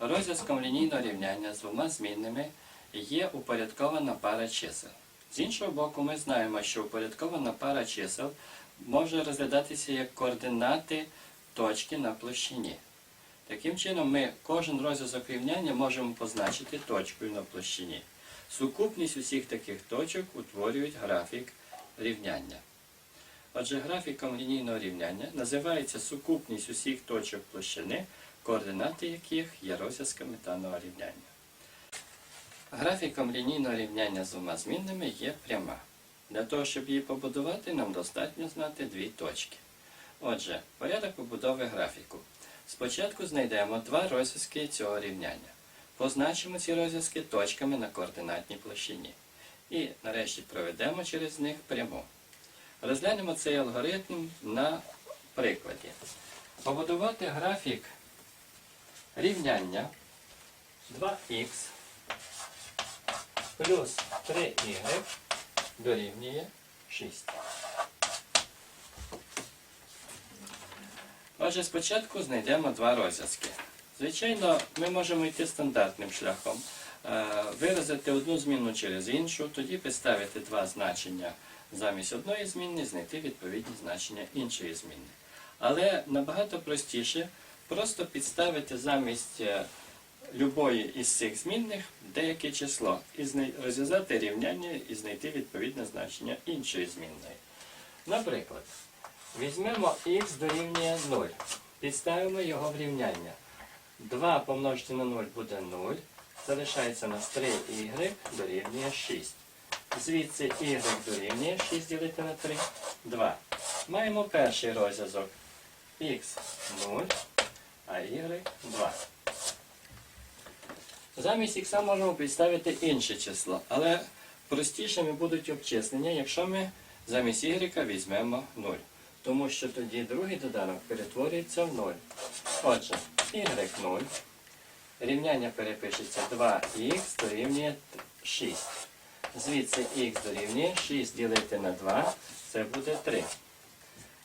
Розв'язком лінійного рівняння з двома змінними є упорядкована пара чисел. З іншого боку, ми знаємо, що упорядкована пара чисел може розглядатися як координати точки на площині. Таким чином, ми кожен розв'язок рівняння можемо позначити точкою на площині. Сукупність усіх таких точок утворюють графік рівняння. Отже, графіком лінійного рівняння називається сукупність усіх точок площини, координати яких є розв'язками даного рівняння. Графіком лінійного рівняння з двома змінними є пряма. Для того, щоб її побудувати, нам достатньо знати дві точки. Отже, порядок побудови графіку. Спочатку знайдемо два розв'язки цього рівняння. Позначимо ці розв'язки точками на координатній площині. І нарешті проведемо через них пряму. Розглянемо цей алгоритм на прикладі. Побудувати графік рівняння 2х плюс 3y дорівнює 6. Отже, спочатку знайдемо два розв'язки. Звичайно, ми можемо йти стандартним шляхом. Е, Виразити одну зміну через іншу, тоді підставити два значення замість одної зміни, знайти відповідні значення іншої зміни. Але набагато простіше просто підставити замість е, любої із цих змінних деяке число і розв'язати рівняння і знайти відповідне значення іншої змінної. Наприклад, візьмемо х дорівнює 0. Підставимо його в рівняння. 2 помножити на 0 буде 0. Залишається нас 3y дорівнює 6. Звідси y дорівнює 6 ділити на 3 2. Маємо перший розв'язок. х 0, а y 2. Замість х можемо підставити інше число, але простішими будуть обчислення, якщо ми замість y візьмемо 0. Тому що тоді другий доданок перетворюється в 0. Отже, y 0. Рівняння перепишеться 2х дорівнює 6. Звідси х дорівнює 6 ділити на 2, це буде 3.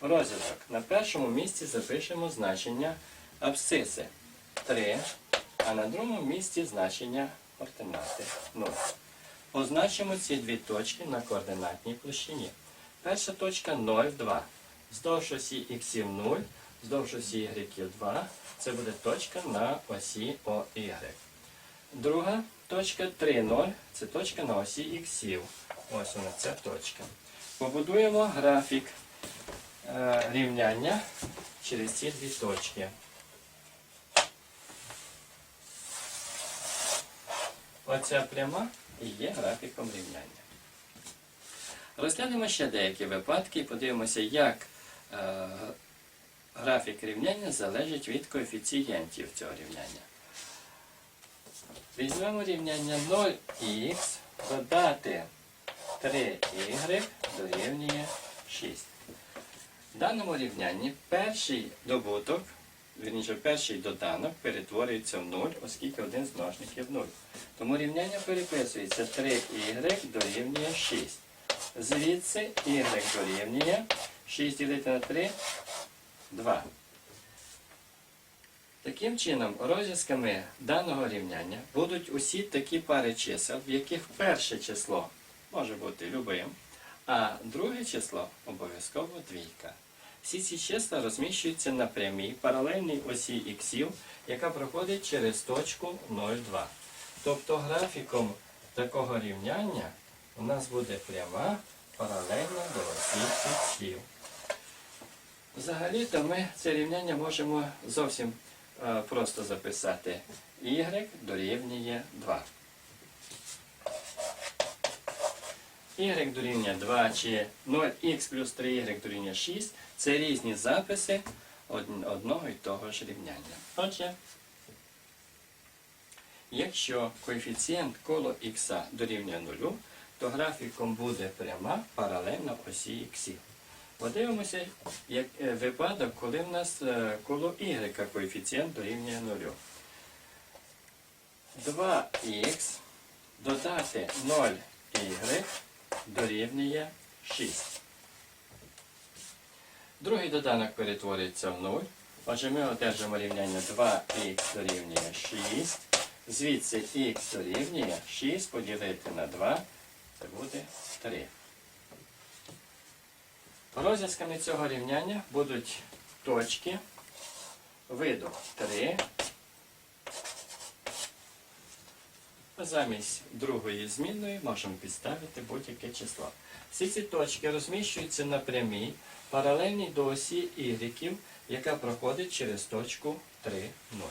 Розв'язок. На першому місці запишемо значення абсциси 3, а на другому місці значення координати 0. Позначимо ці дві точки на координатній площині. Перша точка 0, 2. Вздовж осі х 0, вздовж осі y 2. Це буде точка на осі OY. Друга точка 3, 0. Це точка на осі іксів. Ось вона ця точка. Побудуємо графік е, рівняння через ці дві точки. Оця пряма і є графіком рівняння. Розглянемо ще деякі випадки і подивимося, як е, графік рівняння залежить від коефіцієнтів цього рівняння. Візьмемо рівняння 0х додати 3y дорівнює 6. В даному рівнянні перший добуток, вірніше, перший доданок перетворюється в 0, оскільки один з множників 0. Тому рівняння переписується 3y дорівнює 6. Звідси y дорівнює 6 ділити на 3 2. Таким чином, розв'язками даного рівняння будуть усі такі пари чисел, в яких перше число може бути любим, а друге число обов'язково двійка. Всі ці числа розміщуються на прямій паралельній осі іксів, яка проходить через точку 0,2. Тобто графіком такого рівняння у нас буде пряма паралельна до осі іксів. Взагалі-то ми це рівняння можемо зовсім е, просто записати. y дорівнює 2. y дорівнює 2 чи 0х плюс 3y дорівнює 6 це різні записи одного і того ж рівняння. Отже, якщо коефіцієнт коло х дорівнює 0, то графіком буде пряма паралельна осі х. Подивимося як, е, випадок, коли в нас е, коло y коефіцієнт дорівнює 0. 2х додати 0y дорівнює 6. Другий доданок перетворюється в 0, Отже, ми одержимо рівняння 2х дорівнює 6. Звідси х дорівнює 6 поділити на 2, це буде 3. Розв'язками цього рівняння будуть точки виду 3. Замість другої змінної можемо підставити будь-яке число. Всі ці точки розміщуються на прямій, паралельній до осі y, яка проходить через точку 3, 0.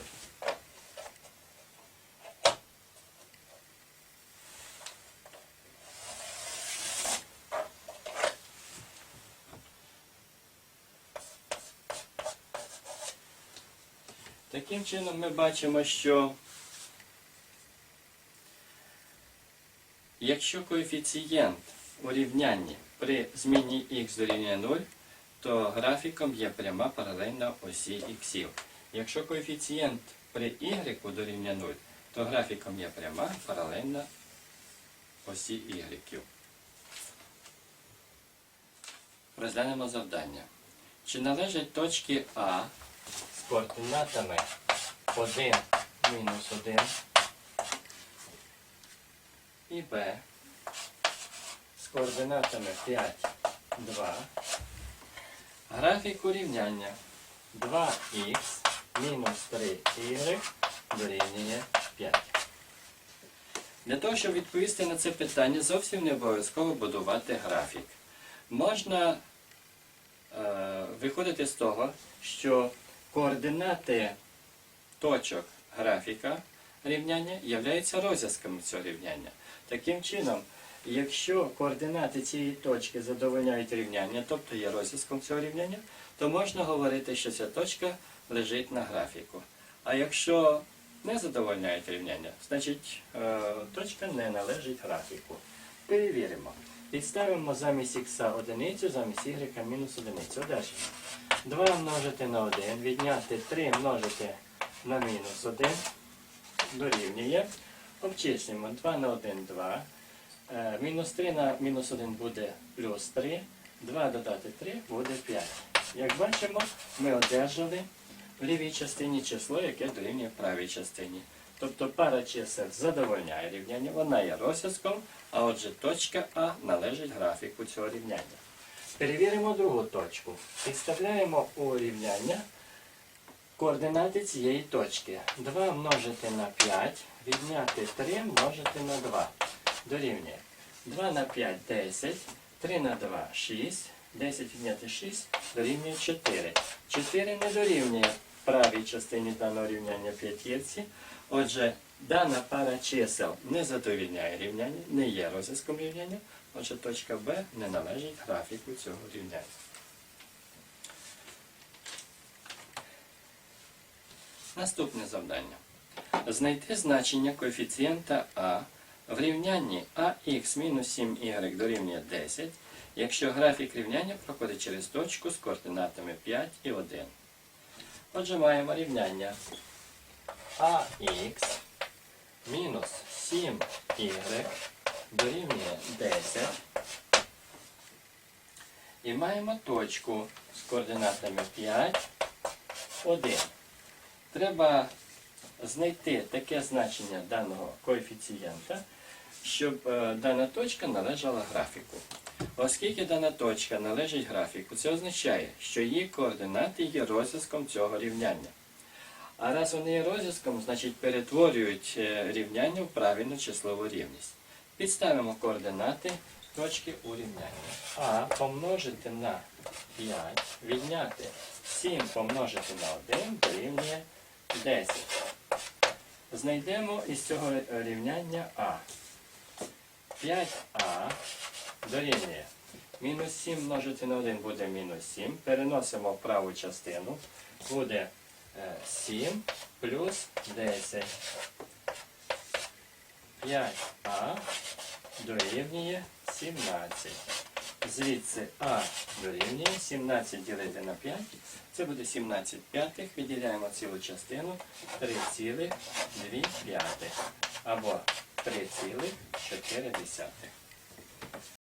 Таким чином ми бачимо, що якщо коефіцієнт у при зміні х дорівнює 0, то графіком є пряма паралельна осі х. Якщо коефіцієнт при y дорівнює 0, то графіком є пряма паралельна осі y. Розглянемо завдання. Чи належать точки А з координатами 1, мінус 1 і Б координатами 5, 2. Графік урівняння 2х мінус 3y дорівнює 5. Для того, щоб відповісти на це питання, зовсім не обов'язково будувати графік. Можна е, виходити з того, що координати точок графіка рівняння являються розв'язками цього рівняння. Таким чином, якщо координати цієї точки задовольняють рівняння, тобто є розв'язком цього рівняння, то можна говорити, що ця точка лежить на графіку. А якщо не задовольняють рівняння, значить е, точка не належить графіку. Перевіримо. Підставимо замість х одиницю, замість y мінус одиницю. Одержимо. 2 множити на 1, відняти 3 множити на мінус 1 дорівнює. Обчислюємо 2 на 1 2. Е, Мінус 3 на мінус 1 буде плюс 3. 2 додати 3 буде 5. Як бачимо, ми одержали в лівій частині число, яке дорівнює правій частині. Тобто пара чисел задовольняє рівняння, вона є розв'язком, а отже точка А належить графіку цього рівняння. Перевіримо другу точку. Підставляємо у рівняння координати цієї точки. 2 множити на 5, відняти 3 множити на 2. Дорівнює. 2 на 5 10, 3 на 2 6, 10 відняти 6 дорівнює 4. 4 не дорівнює правій частині даного рівняння п'ятірці. Отже, дана пара чисел не задовільняє рівняння, не є розв'язком рівняння. Отже, точка Б не належить графіку цього рівняння. Наступне завдання. Знайти значення коефіцієнта А в рівнянні ax мінус 7y дорівнює 10, якщо графік рівняння проходить через точку з координатами 5 і 1. Отже, маємо рівняння ax мінус 7y дорівнює 10. І маємо точку з координатами 5, 1. Треба знайти таке значення даного коефіцієнта, щоб е, дана точка належала графіку. Оскільки дана точка належить графіку, це означає, що її координати є розв'язком цього рівняння. А раз вони є розв'язком, значить перетворюють е, рівняння в правильну числову рівність. Підставимо координати точки у рівнянні. А помножити на 5, відняти 7 помножити на 1 дорівнює 10. Знайдемо із цього рівняння А. 5А дорівнює. Мінус 7 множити на 1 буде мінус 7. Переносимо в праву частину. Буде е, 7 плюс 10. 5А дорівнює 17. Звідси А дорівнює 17 ділити на 5. Це буде 17 п'ятих. Відділяємо цілу частину 3,2 п'ятих. Або 3,4.